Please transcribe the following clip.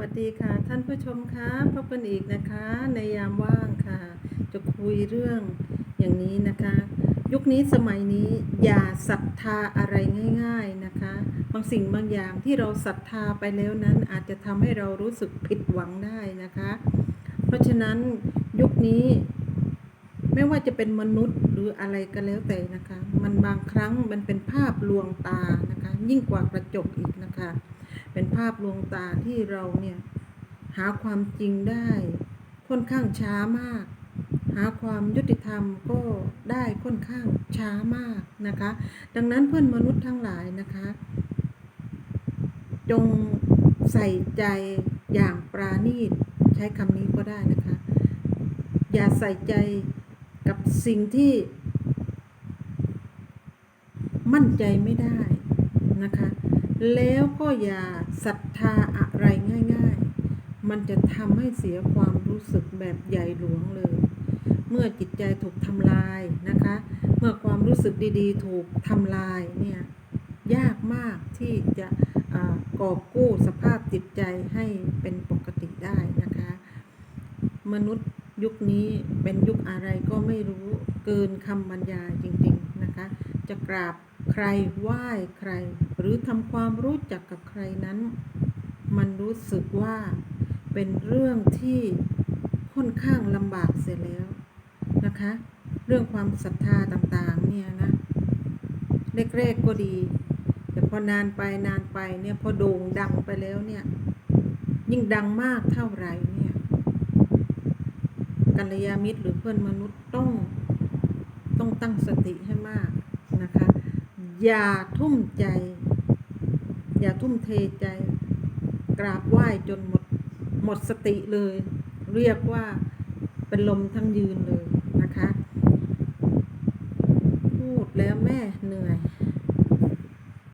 วัสดีค่ะ ท่านผู้ชมคะพบกันอีกนะคะ ในยามว่างค่ะ จะคุยเรื่องอย่างนี้นะคะ ยุคนี้สมัยนี้อย่าศรัทธาอะไรง่าย ๆนะคะ บางสิ่งบางอย่างที่เราศรัทธาไปแล้วนั้นอาจจะทำให้เรารู้สึกผิดหวังได้นะคะ เพราะฉะนั้นยุคนี้ไม่ว่าจะเป็นมนุษย์หรืออะไรก็แล้วแต่นะคะ มันบางครั้งมันเป็นภาพลวงตานะคะ ยิ่งกว่ากระจกอีกนะคะ เป็นภาพลวงตาที่เราเนี่ยหาความจริงได้ค่อนข้างช้ามาก หาความยุติธรรมก็ได้ค่อนข้างช้ามากนะคะ ดังนั้นเพื่อนมนุษย์ทั้งหลายนะคะ จงใส่ใจอย่างปราณีตใช้คำนี้ก็ได้นะคะ อย่าใส่ใจกับสิ่งที่ มั่นใจไม่ได้นะคะ แล้วก็อย่าศรัทธาอะไรง่ายๆ มันจะทำให้เสียความรู้สึกแบบใหญ่หลวงเลย เมื่อจิตใจถูกทำลายนะคะ เมื่อความรู้สึกดีๆ ถูกทำลายเนี่ยยากมากที่จะกอบกู้สภาพจิตใจให้เป็นปกติได้นะคะ มนุษย์ยุคนี้เป็นยุคอะไรก็ไม่รู้เกินคำบรรยายจริงๆนะคะ จะกราบ ใครไหว้ใคร หรือทำความรู้จักกับใครนั้น มันรู้สึกว่าเป็นเรื่องที่ค่อนข้างลำบากเสียแล้วนะคะ เรื่องความศรัทธาต่างๆเนี่ยนะแรกๆก็ดี แต่พอนานไปนานไปเนี่ยพอโด่งดังไปแล้วเนี่ย ยิ่งดังมากเท่าไหร่เนี่ยกัลยาณมิตรหรือเพื่อนมนุษย์ต้องต้องตั้งสติให้มากนะคะ อย่าทุ่มใจ อย่าทุ่มเทใจ กราบไหว้จนหมดหมดสติเลย เรียกว่าเป็นลมทั้งยืนเลยนะคะ พูดแล้วแม่เหนื่อย